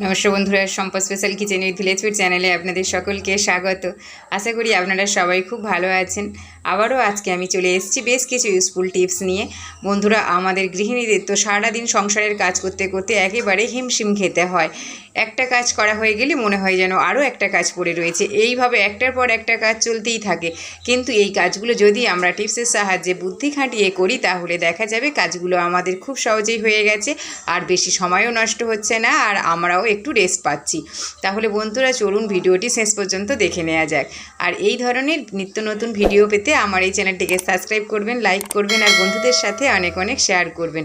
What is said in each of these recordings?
নমস্কার বন্ধুরা সম্পদ special kitchen with village food চ্যানেলে আপনাদের সকলকে স্বাগত। আশা করি আপনারা সবাই খুব ভালো আছেন। আবারও আজকে আমি চলে এসেছি বেশ কিছু ইউজফুল টিপস নিয়ে। বন্ধুরা, আমাদের গৃহিণীদের তো সারাদিন সংসারের কাজ করতে করতে একেবারে হিমশিম খেতে হয়। একটা কাজ করা হয়ে গেলে মনে হয় যেন আরও একটা কাজ পড়ে রয়েছে। এইভাবে একটার পর একটা কাজ চলতেই থাকে। কিন্তু এই কাজগুলো যদি আমরা টিপসের সাহায্যে বুদ্ধি খাটিয়ে করি, তাহলে দেখা যাবে কাজগুলো আমাদের খুব সহজেই হয়ে গেছে। আর বেশি সময়ও নষ্ট হচ্ছে না। আর আমরাও একটু রেস্ট পাচ্ছি। তাহলে বন্ধুরা, চলুন ভিডিওটি শেষ পর্যন্ত দেখে নেওয়া যাক। আর এই ধরনের নিত্য নতুন ভিডিও পেতে আমার এই চ্যানেলটিকে সাবস্ক্রাইব করবেন লাইক করবেন আর বন্ধুদের সাথে অনেক অনেক শেয়ার করবেন।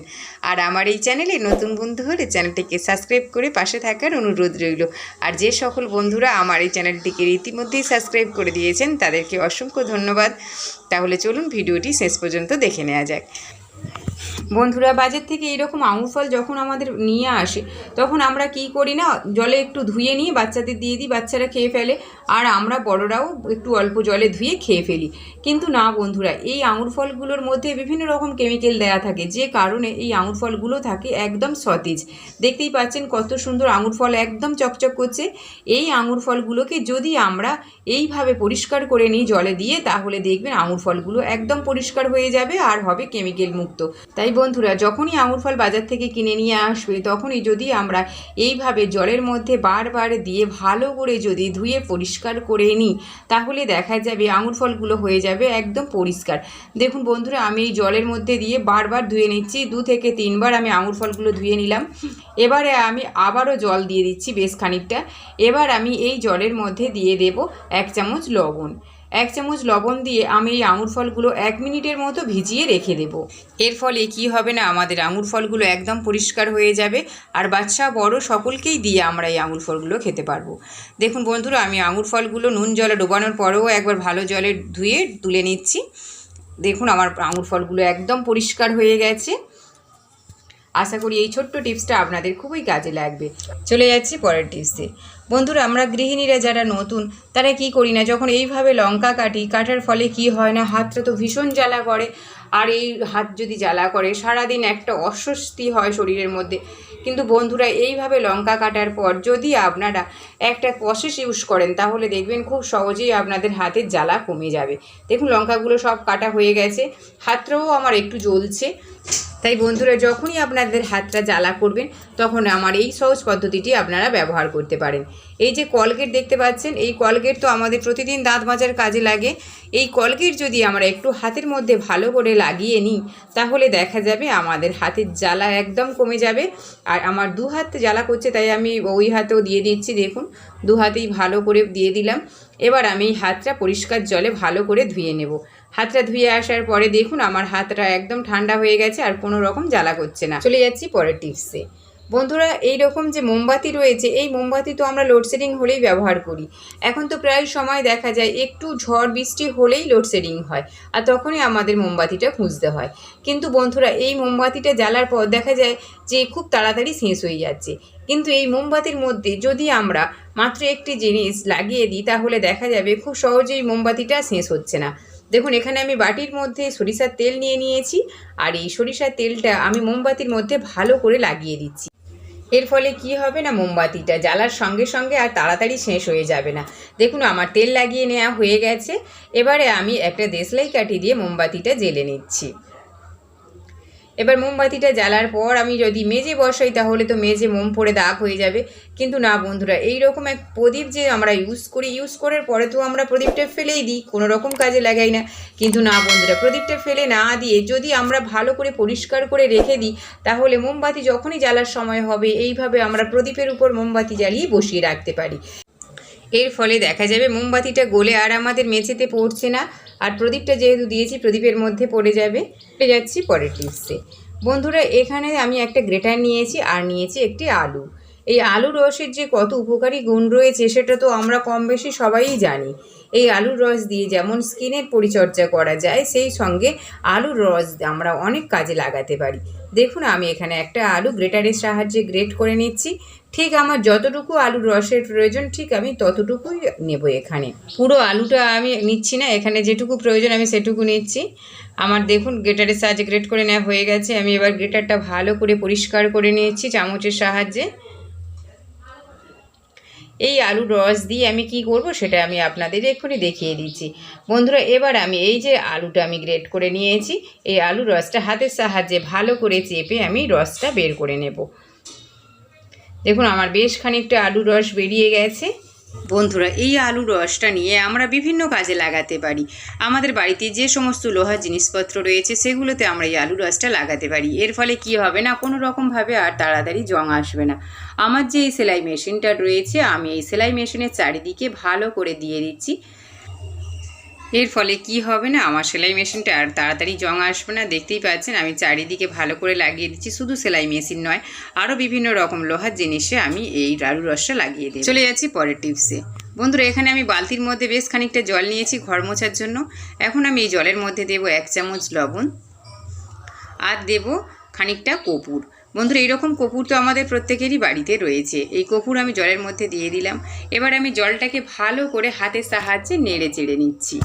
আর আমার এই চ্যানেলে নতুন বন্ধু হলে চ্যানেলটিকে সাবস্ক্রাইব করে পাশে থাকার অনুরোধ রইল। আর যে সকল বন্ধুরা আমার এই চ্যানেলটিকে ইতিমধ্যেই সাবস্ক্রাইব করে দিয়েছেন, তাদেরকে অসংখ্য ধন্যবাদ। তাহলে চলুন ভিডিওটি শেষ পর্যন্ত দেখে নেওয়া যাক। বন্ধুরা, বাজার থেকে এইরকম আঙুর ফল যখন আমাদের নিয়ে আসে, তখন আমরা কি করি না, জলে একটু ধুয়ে নিয়ে বাচ্চাদের দিয়ে দিই, বাচ্চারা খেয়ে ফেলে, আর আমরা বড়রাও একটু অল্প জলে ধুয়ে খেয়ে ফেলি। কিন্তু না বন্ধুরা, এই আঙুর ফলগুলোর মধ্যে বিভিন্ন রকম কেমিক্যাল দেয়া থাকে, যে কারণে এই আঙুর ফলগুলো থাকে একদম সতেজ। দেখতেই পাচ্ছেন কত সুন্দর আঙুর ফল একদম চকচক করছে। এই আঙুর ফলগুলোকে যদি আমরা এইভাবে পরিষ্কার করে নিই জলে দিয়ে, তাহলে দেখবেন আঙুর ফলগুলো একদম পরিষ্কার হয়ে যাবে আর হবে কেমিক্যাল মুক্ত। তাই বন্ধুরা, যখনই আঙুর ফল বাজার থেকে কিনে নিয়ে আসবে, তখনই যদি আমরা এইভাবে জলের মধ্যে বারবার দিয়ে ভালো করে যদি ধুয়ে পরিষ্কার করে নিই, তাহলে দেখা যাবে আঙুর ফলগুলো হয়ে যাবে একদম পরিষ্কার। দেখুন বন্ধুরা, আমি এই জলের মধ্যে দিয়ে বারবার ধুয়ে নিচ্ছি, দু থেকে তিনবার আমি আঙুর ফলগুলো ধুয়ে নিলাম। এবারে আমি আবারও জল দিয়ে দিচ্ছি বেশ খানিকটা। এবার আমি এই জলের মধ্যে দিয়ে দেব এক চামচ লবণ। এক চামচ লবণ দিয়ে আমি এই আঙুর ফলগুলো এক মিনিটের মতো ভিজিয়ে রেখে দেব। এর ফলে কি হবে না, আমাদের আঙুর ফলগুলো একদম পরিষ্কার হয়ে যাবে আর বাচ্চা, বড় সকলকেই দিয়ে আমরা এই আঙুর ফলগুলো খেতে পারব। দেখুন বন্ধুরা, আমি আঙুর ফলগুলো নুন জলে ডোবানোর পরেও একবার ভালো জলে ধুয়ে তুলে নিচ্ছি। দেখুন আমার আঙুর ফলগুলো একদম পরিষ্কার হয়ে গেছে। আশা করি এই ছোট্ট টিপসটা আপনাদের খুবই কাজে লাগবে। চলে যাচ্ছি পরের টিপসে। বন্ধুরা, আমরা গৃহিণীরা যারা নতুন, তারা কি করি না, যখন এইভাবে লঙ্কা কাটি, কাটার ফলে কি হয় না, হাতটা তো ভীষণ জ্বালা করে, আর এই হাত যদি জ্বালা করে, সারাদিন একটা অস্বস্তি হয় শরীরের মধ্যে। কিন্তু বন্ধুরা, এইভাবে লঙ্কা কাটার পর যদি আপনারা একটা প্রসেস ইউজ করেন, তাহলে দেখবেন খুব সহজেই আপনাদের হাতের জ্বালা কমে যাবে। দেখুন, লঙ্কাগুলো সব কাটা হয়ে গেছে। হাতটাও আমার একটু জ্বলছে। তাই বন্ধুরা, যখনই আপনাদের হাতটা জ্বালা করবেন, তখন আমার এই সহজ পদ্ধতিটি আপনারা ব্যবহার করতে পারেন। এই যে কলগেট দেখতে পাচ্ছেন, এই কলগেট তো আমাদের প্রতিদিন দাঁত মাজার কাজে লাগে। এই কলগেট যদি আমরা একটু হাতের মধ্যে ভালো করে লাগিয়ে নিই, তাহলে দেখা যাবে আমাদের হাতের জ্বালা একদম কমে যাবে। আর আমার দু হাত জ্বালা করছে, তাই আমি ওই হাতেও দিয়ে দিচ্ছি, দেখুন। দু হাতেই ভালো করে দিয়ে দিলাম। এবার আমি হাতটা পরিষ্কার জলে ভালো করে ধুয়ে নেব। হাতটা ধুয়ে আসার পরে দেখুন আমার হাতটা একদম ঠান্ডা হয়ে গেছে আর কোনো রকম জ্বালা করছে না। চলে যাচ্ছি পরের টিপসে বন্ধুরা এই রকম যে মোমবাতি রয়েছে, এই মোমবাতি তো আমরা লোডশেডিং হলেই ব্যবহার করি। এখন তো প্রায় সময় দেখা যায়, একটু ঝড়, বৃষ্টি হলেই লোডশেডিং হয়, আর তখনই আমাদের মোমবাতিটা খুঁজতে হয়। কিন্তু বন্ধুরা, এই মোমবাতিটা জ্বালার পর দেখা যায় যে খুব তাড়াতাড়ি শেষ হয়ে যাচ্ছে। কিন্তু এই মোমবাতির মধ্যে যদি আমরা মাত্র একটি জিনিস লাগিয়ে দিই, তাহলে দেখা যাবে খুব সহজেই মোমবাতিটা শেষ হচ্ছে না। দেখুন, এখানে আমি বাটির মধ্যে সরিষার তেল নিয়ে নিয়েছি, আর এই সরিষার তেলটা আমি মোমবাতির মধ্যে ভালো করে লাগিয়ে দিচ্ছি। এর ফলে কি হবে না মোমবাতিটা জ্বালার সঙ্গে সঙ্গে আর তাড়াতাড়ি শেষ হয়ে যাবে না। দেখুন, আমার তেল লাগিয়ে নেওয়া হয়ে গেছে। এবারে আমি একটা দেশলাই কাঠি দিয়ে মোমবাতিটা জেলে নিচ্ছি। এবার মোমবাতিটা জ্বালার পর আমি যদি মেজে বসাই তাহলে তো মেজে মোম পড়ে দাগ হয়ে যাবে। কিন্তু না বন্ধুরা এই রকম এক প্রদীপ যে আমরা ইউজ করি ইউজ করার পরে তো আমরা প্রদীপটা ফেলেই দিই, কোনো রকম কাজে লাগাই না। কিন্তু না বন্ধুরা, প্রদীপটা ফেলে না দিয়ে যদি আমরা ভালো করে পরিষ্কার করে রেখে দিই, তাহলে মোমবাতি যখনই জ্বালার সময় হবে, এইভাবে আমরা প্রদীপের উপর মোমবাতি জ্বালিয়ে বসিয়ে রাখতে পারি। এর ফলে দেখা যাবে মোমবাতিটা গলে আর আমাদের মেঝেতে পড়ছে না। আর প্রদীপটা যেহেতু দিয়েছি, প্রদীপের মধ্যে পড়ে যাবে। পেয়ে যাচ্ছি পরের টিপসে বন্ধুরা, এখানে আমি একটা গ্রেটার নিয়েছি আর নিয়েছি একটি আলু। এই আলু রসের যে কত উপকারী গুণ রয়েছে, সেটা তো আমরা কম বেশি সবাই জানি। এই আলুর রস দিয়ে যেমন স্কিনের পরিচর্যা করা যায়, সেই সঙ্গে আলুর রস আমরা অনেক কাজে লাগাতে পারি। দেখুন, আমি এখানে একটা আলু গ্রেটারের সাহায্যে গ্রেট করে নিচ্ছি। ঠিক আমার যতটুকু আলুর রসের প্রয়োজন, ঠিক আমি ততটুকুই নেব এখানে। পুরো আলুটা আমি নিচ্ছি না, এখানে যেটুকু প্রয়োজন আমি সেটুকু নিচ্ছি। আমার দেখুন, গ্রেটারের সাহায্যে গ্রেট করে নেওয়া হয়ে গেছে। আমি এবার গ্রেটারটা ভালো করে পরিষ্কার করে নিয়েছি চামচের সাহায্যে। এই আলুর রস দিয়ে আমি কি করব সেটা আমি আপনাদের এক্ষুনি দেখিয়ে দিচ্ছি। বন্ধুরা, এবার আমি এই যে আলুটা আমি গ্রেট করে নিয়েছি, এই আলুর রসটা হাতের সাহায্যে ভালো করে চেপে আমি রসটা বের করে নেব। দেখুন, আমার বেশ খানিকটা আলুর রস বেরিয়ে গেছে। বন্ধুরা, এই আলু রসটা নিয়ে আমরা বিভিন্ন কাজে লাগাতে পারি। আমাদের বাড়িতে যে সমস্ত লোহার জিনিসপত্র রয়েছে, সেগুলোতে আমরা এই আলু রসটা লাগাতে পারি। এর ফলে কি হবে না, কোনো রকমভাবে আর তাড়াতাড়ি জং আসবে না। আমার যে এই সেলাই মেশিনটা রয়েছে, আমি এই সেলাই মেশিনের চারিদিকে ভালো করে দিয়ে দিচ্ছি। এর ফলে কি হবে না? আমার সেলাই মেশিনটা আর তাড়াতাড়ি জং আসবে না। দেখতেই পাচ্ছেন, আমি চারিদিকে ভালো করে লাগিয়ে দিচ্ছি। শুধু সেলাই মেশিন নয় আরও বিভিন্ন রকম লোহার জিনিসে আমি এই আলু রসটা লাগিয়ে দিই চলে যাচ্ছি পরের টিপসে। বন্ধুরা, এখানে আমি বালতির মধ্যে বেশ খানিকটা জল নিয়েছি ঘর মোছার জন্য। এখন আমি এই জলের মধ্যে দেব এক চামচ লবণ। আর দেব খানিকটা কপুর। বন্ধুরা এইরকম কপুর তো আমাদের প্রত্যেকেরই বাড়িতে রয়েছে। এই কপুর আমি জলের মধ্যে দিয়ে দিলাম। এবার আমি জলটাকে ভালো করে হাতের সাহায্যে নেড়ে চেড়ে নিচ্ছি।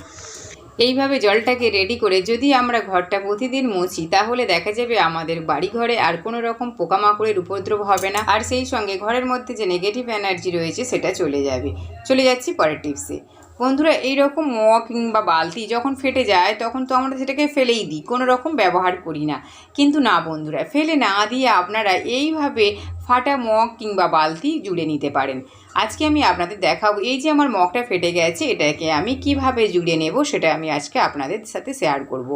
এইভাবে জলটাকে রেডি করে যদি আমরা ঘরটা প্রতিদিন মুছি, তাহলে দেখা যাবে আমাদের বাড়ি ঘরে আর কোনো রকম পোকামাকড়ের উপদ্রব হবে না। আর সেই সঙ্গে ঘরের মধ্যে যে নেগেটিভ এনার্জি রয়েছে, সেটা চলে যাবে। চলে যাচ্ছি পরের টিপসে বন্ধুরা, এইরকম মগ কিংবা বালতি যখন ফেটে যায়, তখন তো আমরা সেটাকে ফেলেই দিই, কোনো রকম ব্যবহার করি না। কিন্তু না বন্ধুরা, ফেলে না দিয়ে আপনারা এইভাবে ফাটা মগ কিংবা বালতি জুড়ে নিতে পারেন। আজকে আমি আপনাদের দেখাবো, এই যে আমার মগটা ফেটে গেছে, এটাকে আমি কীভাবে জুড়ে নেব সেটা আমি আজকে আপনাদের সাথে শেয়ার করব।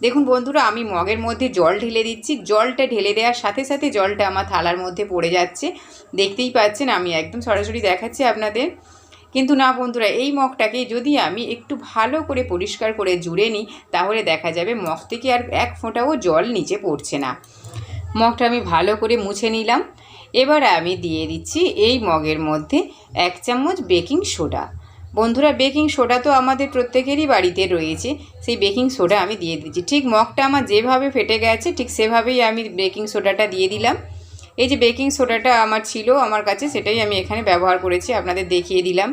দেখুন বন্ধুরা, আমি মগের মধ্যে জল ঢেলে দিচ্ছি, জলটা ঢেলে দেওয়ার সাথে সাথে জলটা আমার থালার মধ্যে পড়ে যাচ্ছে। দেখতেই পাচ্ছেন, আমি একদম সরাসরি দেখাচ্ছি আপনাদের। কিন্তু না বন্ধুরা, এই মগটাকে যদি আমি একটু ভালো করে পরিষ্কার করে জুড়ে নিই, তাহলে দেখা যাবে মগ থেকে আর এক ফোঁটাও জল নিচে পড়ছে না। মগটা আমি ভালো করে মুছে নিলাম। এবার আমি দিয়ে দিচ্ছি এই মগের মধ্যে এক চামচ বেকিং সোডা। বন্ধুরা, বেকিং সোডা তো আমাদের প্রত্যেকেরই বাড়িতে রয়েছে, সেই বেকিং সোডা আমি দিয়ে দিচ্ছি। ঠিক মগটা আমার যেভাবে ফেটে গেছে, ঠিক সেভাবেই আমি বেকিং সোডাটা দিয়ে দিলাম। এই যে বেকিং সোডাটা আমার ছিল আমার কাছে, সেটাই আমি এখানে ব্যবহার করেছি, আপনাদের দেখিয়ে দিলাম।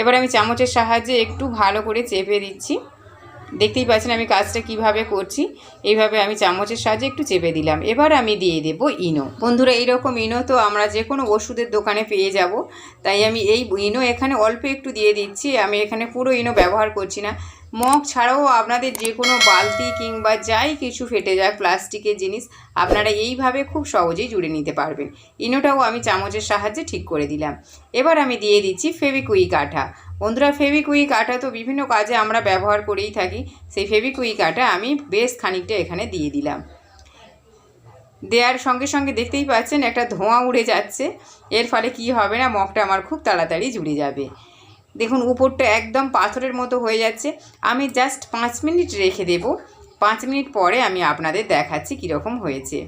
এবার আমি চামচের সাহায্যে একটু ভালো করে চেপে দিচ্ছি। দেখতেই পাচ্ছেন আমি কাজটা কীভাবে করছি। এইভাবে আমি চামচের সাহায্যে একটু চেপে দিলাম। এবার আমি দিয়ে দেব ইনো। বন্ধুরা, এইরকম ইনো তো আমরা যে কোনো ওষুধের দোকানে পেয়ে যাব। তাই আমি এই ইনো এখানে অল্প একটু দিয়ে দিচ্ছি। আমি এখানে পুরো ইনো ব্যবহার করছি না। মগ ছাড়াও আপনাদের যে কোনো বালতি কিংবা যাই কিছু ফেটে যায় প্লাস্টিকের জিনিস, আপনারা এইভাবে খুব সহজেই জুড়ে নিতে পারবেন। ইনোটাও আমি চামচের সাহায্যে ঠিক করে দিলাম। এবার আমি দিয়ে দিচ্ছি ফেভিকুইক আঠা। বন্ধুরা ফেভিকুইক আটা তো বিভিন্ন কাজে আমরা ব্যবহার করেই থাকি। সেই ফেভিকুইক আঠা আমি বেশ খানিকটা এখানে দিয়ে দিলাম। দেওয়ার সঙ্গে সঙ্গে দেখতেই পাচ্ছেন একটা ধোঁয়া উড়ে যাচ্ছে। এর ফলে কি হবে না, মগটা আমার খুব তাড়াতাড়ি জুড়ে যাবে। দেখুন, উপরটা একদম পাথরের মতো হয়ে যাচ্ছে। আমি জাস্ট পাঁচ মিনিট রেখে দেব। পাঁচ মিনিট পরে আমি আপনাদের দেখাচ্ছি কীরকম হয়েছে।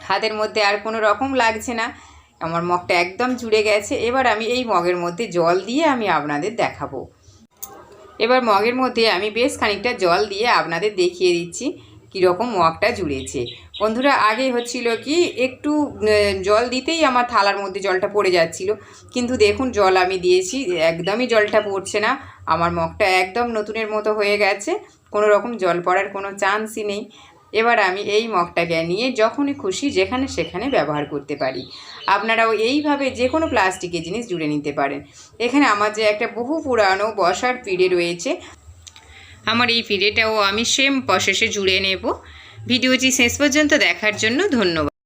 হাতের মধ্যে আর কোনো রকম লাগছে না। আমার মগটা একদম জুড়ে গেছে। এবার আমি এই মগের মধ্যে জল দিয়ে আমি আপনাদের দেখাবো। এবার মগের মধ্যে আমি বেশ খানিকটা জল দিয়ে আপনাদের দেখিয়ে দিচ্ছি কীরকম মগটা জুড়েছে। বন্ধুরা, আগে হচ্ছিল কি, একটু জল দিতেই আমার থালার মধ্যে জলটা পড়ে যাচ্ছিল। কিন্তু দেখুন, জল আমি দিয়েছি, একদমই জলটা পড়ছে না। আমার মগটা একদম নতুনের মতো হয়ে গেছে। কোনো রকম জল পড়ার কোনো চান্সই নেই। এবার আমি এই মগটাকে নিয়ে যখনই খুশি যেখানে সেখানে ব্যবহার করতে পারি। আপনারাও এইভাবে যে কোনো প্লাস্টিকের জিনিস জুড়ে নিতে পারেন। এখানে আমার যে একটা বহু পুরানো বসার পিড়ে রয়েছে, আমার এই পিড়েটাও আমি সেম প্রসেসে জুড়ে নেব। ভিডিওটি শেষ পর্যন্ত দেখার জন্য ধন্যবাদ।